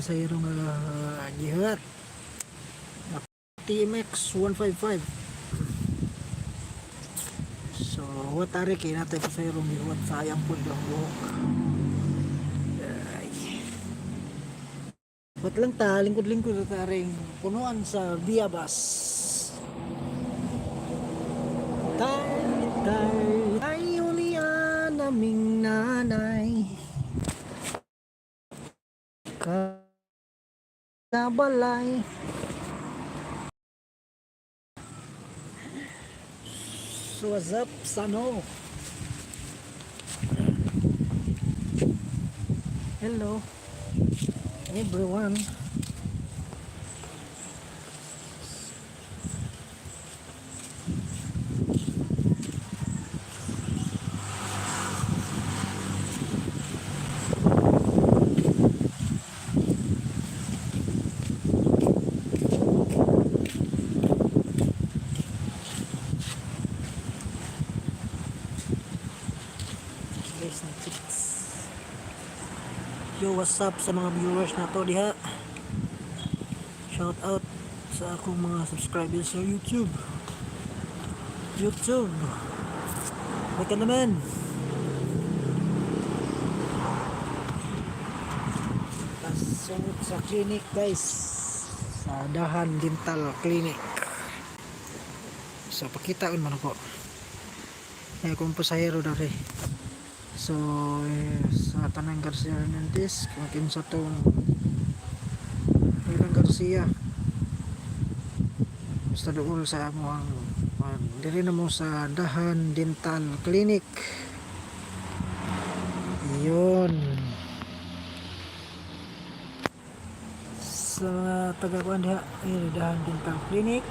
sa irong uh, gihat TMX 155 so what ari kay natay pa sa irong gihat sayang po ang buhok. Ba't lang ta, lingkod-lingkod ta ring punuan sa via bus. Tay, tay, ay ulian naming nanay. Kabalay. So what's up, Sano? Hello, everyone. What's up sa mga viewers na to diha? Shout out sa akong mga subscribers sa youtube. Youtube. Ba't ka naman. Pasunod sa clinic guys. Sa Dahan Dental Clinic. So pakita man ako. Ay kung pasahero dari So, eh, sa Tanang Garcia Hernandez, kung kinsa tong Tanang Garcia. Basta doon sa mo ang ang diri na mo sa Dahan Dental Clinic. Yun. Sa taga-kuan diha, Dahan Dental Clinic.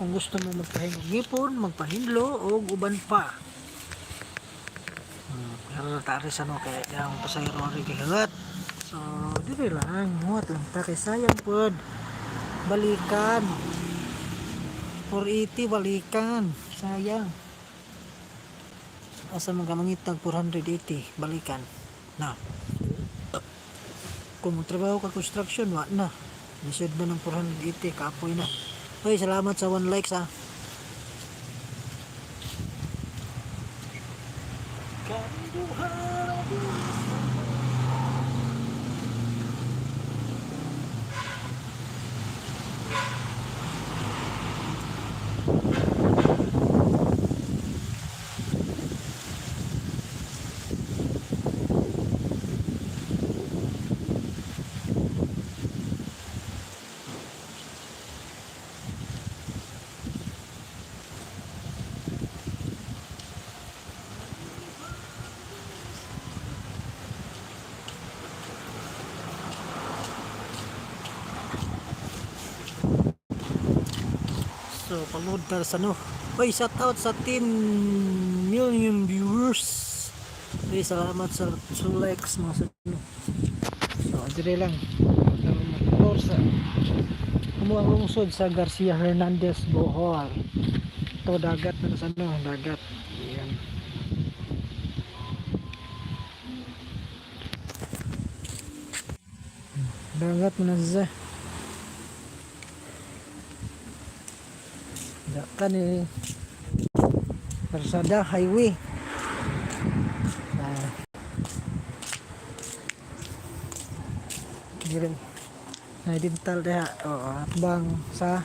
Kung gusto mo magpahinga ngipon, magpahinlo o uban pa. Pero natari sa no kaya yung pasayro rin kihat. So, dili lang. Muat lang ta kay sayang pod. Balikan. 480 balikan. Sayang. Asa mga mangitag 480 balikan. Na. Kung trabaho ka construction, wa na. Nisod na ng 480, kapoy na. Hoy, salamat sa one likes buhay So, panood para sa no. Uy, shout out sa 10 million viewers. Uy, salamat sa Sulex mga sa no. So, dire lang. Or sa kumuha sa Garcia Hernandez Bohol. Ito dagat na sa no, dagat. Ayan. Dagat na sa Dakan ni Persada Highway. Ah. Girin. Na dental dia. Oo, bang sa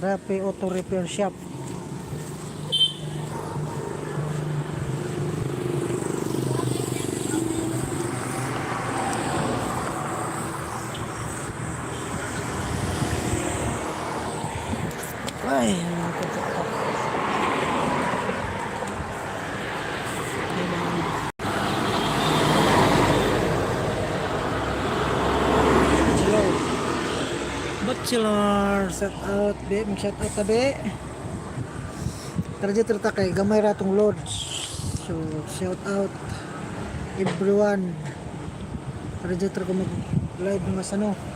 Rapi Auto Repair Shop. Bachelor, shout out, be, shout out tabi. Tara dito ta kay gamay ratong lodge. So, shout out everyone. Tara dito ko mag live mga sano.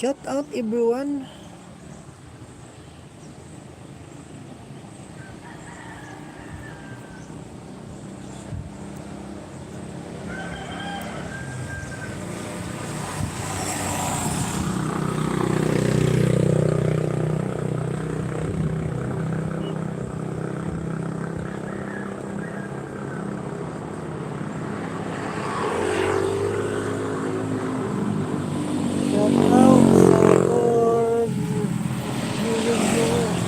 Shout out everyone. Shout out sa Lord. Million viewers.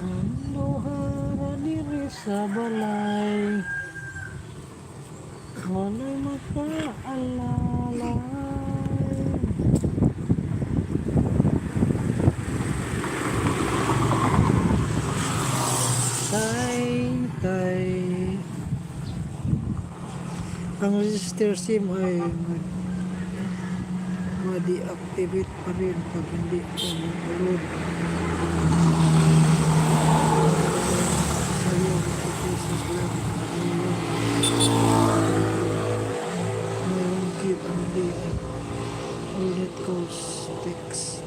Tanduhara diri sa balay. Walay makaalalay Tay, tay. Ang register SIM ay mag ma-deactivate pa rin pag hindi ko mag-load Ulit calls, text.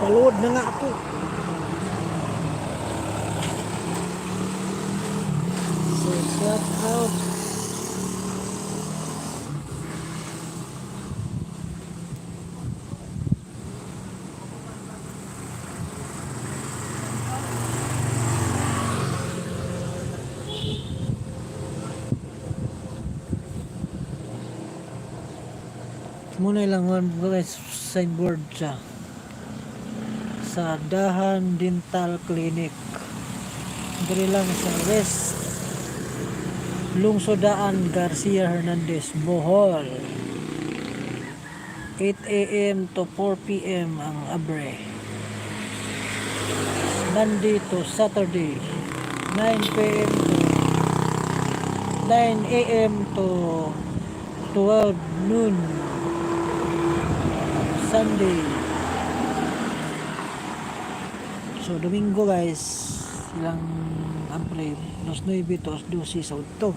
Palood na nga ako. So, shout out. Muna lang guys signboard siya sa Dahan Dental Clinic. Diri lang sa West Lungsodaan Garcia Hernandez, Bohol. 8 a.m. to 4 p.m. ang abre. Monday to Saturday, 9 p.m. to 9 a.m. to 12 noon. Sunday. So, Domingo guys, silang ampre, los 9 to 12 sa udto.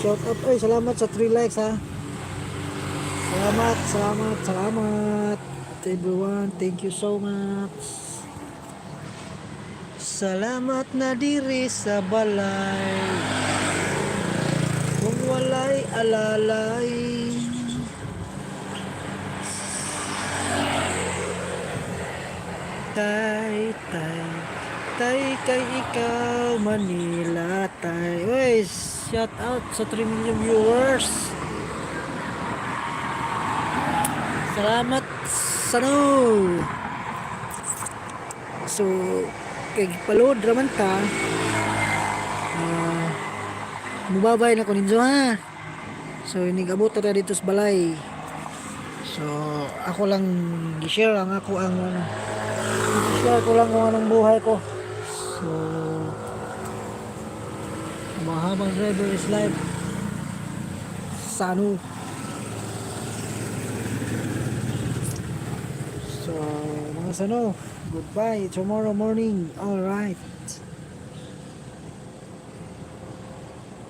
Shout out, oy, salamat sa 3 likes ha. Salamat, salamat, salamat everyone. Thank you so much. Salamat na diri sa balay. Kung walay alalay. Tay, tay Tay kay ikaw Manila tay. Uy, shout out sa 3 million viewers. Salamat sa no. So kay palood raman ka Ah, mubabay na ko ninyo ha? So inigabot na dito sa balay. So ako lang i-share ang ako ang ano i-share ko lang kung anong buhay ko. So mahabang driver is life. Sa ano so mga sano goodbye tomorrow morning alright